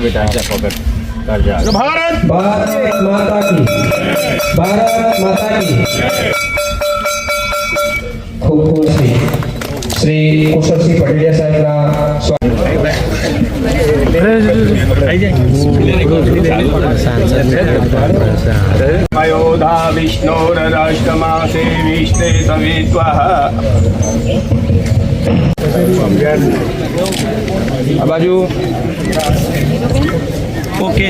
બેટા જા પકડ ભારત ભારત માતા કી ભારત માતા કી ખૂબ ખૂબ શ્રી શ્રી કુશલસિંહ પટેલિયા સાહેબના અયોધા વિષ્ણોરરાષ્ટ્રમાસે વિષ્ણે સવિત્વઃ આ બાજુ ઓકે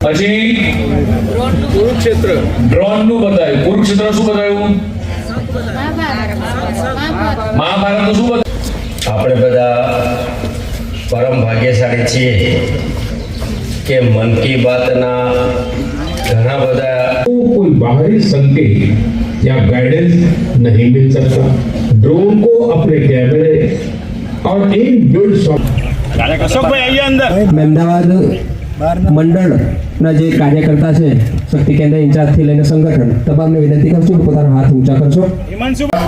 પછી કુરુક્ષેત્ર ડ્રોન નું બતાવ્યું કુરુક્ષેત્ર શું બતાવ્યું મહાભારત નું શું બતાવ્યું આપણે બધા પરમ ભાગ્યશાળી છીએ કે મન કી બાતના ઘણા બધા को कोई बाहरी संकेत या गाइडेंस नहीं मिल सकता ड्रोन को अपने कैमरे Our team builds જે કાર્યકર્તા છે શક્તિ કેન્દ્ર ઇન્ચાર્જથી લઈને સંગઠન તમામને વિનંતી કરશું પોતાનો હાથ ઊંચા કરશો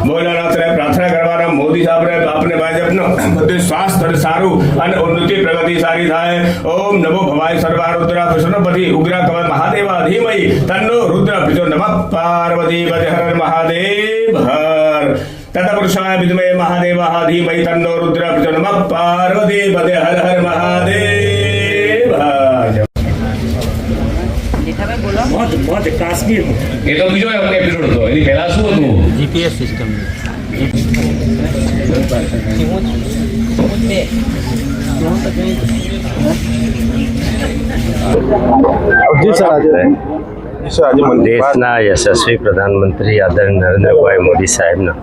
ભોલાનાથને પ્રાર્થના કરવાના મોદી સાહેબને આપને ભાજપનો. બધું સ્વાસ્થ્ય સારું અને ઉન્નતિ પ્રગતિ સારી થાય. ઓમ નમો ભવાય સર્વારુદ્ર કૃષ્ણપતિ ઉગ્ર કવલ મહાદેવા ધીમહી. તન્નો રુદ્ર પિતો નમઃ પાર્વતી વજહર મહાદેવ. હર તતપુરુષાય વિદ્મહે મહાદેવા ધીમહી તન્નો રુદ્ર પ્રચો નમઃ પાર્વતી પતિ હર હર મહાદેવ હર એ તો બીજો એપિસોડ હતો એની પહેલા શું હતું જીપીએસ સિસ્ટમ દેશના યશસ્વી પ્રધાનમંત્રી આદરણીય નરેન્દ્રભાઈ મોદી સાહેબનો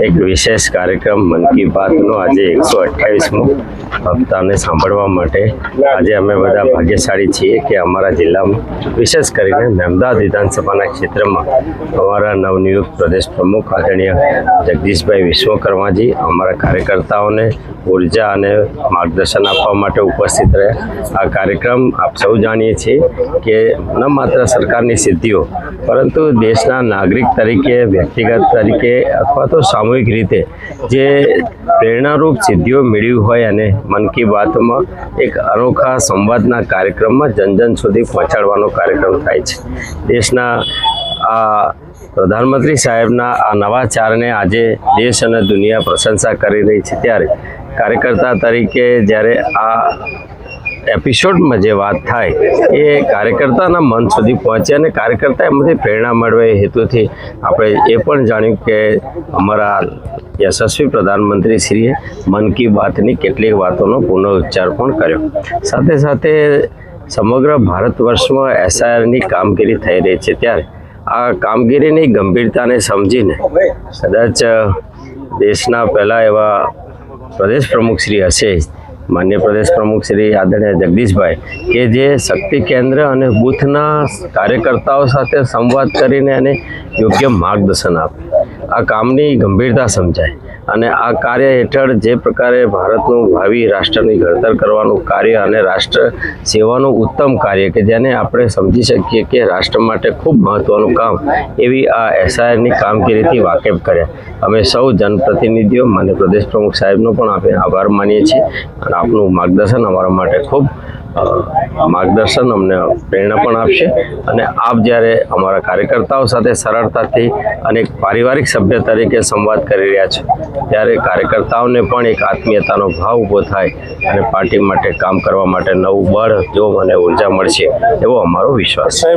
એક વિશેષ કાર્યક્રમ મન કી બાતનો આજે એકસો અઠ્યાવીસમો હપ્તાને સાંભળવા માટે આજે અમે બધા ભાગ્યશાળી છીએ કે અમારા જિલ્લામાં, વિશેષ કરીને નર્મદા વિધાનસભાના ક્ષેત્રમાં, અમારા નવનિયુક્ત પ્રદેશ પ્રમુખ આદરણીય જગદીશભાઈ વિશ્વકર્માજી, અમારા કાર્યકર્તાઓને ઊર્જા અને માર્ગદર્શન આપવા માટે ઉપસ્થિત રહ્યા. આ કાર્યક્રમ આપ સૌ જાણીએ છીએ કે ન માત્ર સરકારની સિદ્ધિઓ, પરંતુ દેશના નાગરિક તરીકે, વ્યક્તિગત તરીકે અથવા તો સામૂહિક રીતે જે પ્રેરણારૂપ સિદ્ધિઓ મેળવી હોય અને મન કી બાતમાં એક અનોખા સંવાદના કાર્યક્રમમાં જન જન સુધી પહોંચાડવાનો કાર્યક્રમ થાય છે. દેશના આ પ્રધાનમંત્રી સાહેબના આ નવા ચારને આજે દેશ અને દુનિયા પ્રશંસા કરી રહી છે. ત્યારે કાર્યકર્તા તરીકે જ્યારે આ એપિસોડમાં જે વાત થાય એ કાર્યકર્તાના મન સુધી પહોંચે અને કાર્યકર્તા એમાંથી પ્રેરણા મળવે હેતુથી આપણે એ પણ જાણ્યું કે અમારા યશસ્વી પ્રધાનમંત્રી શ્રીએ મન કી બાતની કેટલીક વાતોનો પુનઃઉચ્ચાર પણ કર્યો. સાથે સાથે સમગ્ર ભારત વર્ષમાં એસઆઈઆરની કામગીરી થઈ રહી છે ત્યારે આ કામગીરીની ગંભીરતાને સમજીને કદાચ દેશના પહેલાં એવા પ્રદેશ પ્રમુખ શ્રી હશે માન્ય પ્રદેશ પ્રમુખ શ્રી આદરણીય જગદીશભાઈ, કે જે શક્તિ કેન્દ્ર અને બૂથના કાર્યકર્તાઓ સાથે સંવાદ કરીને એને યોગ્ય માર્ગદર્શન આપે. આ કામની ગંભીરતા સમજાય. અને આ કાર્ય હેઠળ જે પ્રકારે ભારતનું ભાવિ રાષ્ટ્રની ઘડતર કરવાનું કાર્ય અને રાષ્ટ્ર સેવાનું ઉત્તમ કાર્ય, કે જેને આપણે સમજી શકીએ કે રાષ્ટ્ર માટે ખૂબ મહત્વનું કામ, એવી આ એસઆઈઆરની કામગીરીથી વાકેફ કર્યા. અમે સૌ જનપ્રતિનિધિઓ, માન્ય પ્રદેશ પ્રમુખ સાહેબનો પણ આપણે આભાર માનીએ છીએ અને આપનું માર્ગદર્શન અમારા માટે ખૂબ માર્ગદર્શન અમને પ્રેરણા પણ આપશે. અને આપ જ્યારે અમારા કાર્યકર્તાઓ સાથે સરળતાથી અને એક પારિવારિક સભ્ય તરીકે સંવાદ કરી રહ્યા છે, ત્યારે કાર્યકર્તાઓને પણ એક આત્મીયતાનો ભાવ ઊભો થાય અને પાર્ટી માટે કામ કરવા માટે નવું બળ જો મને ઊર્જા મળશે એવો અમારો વિશ્વાસ છે.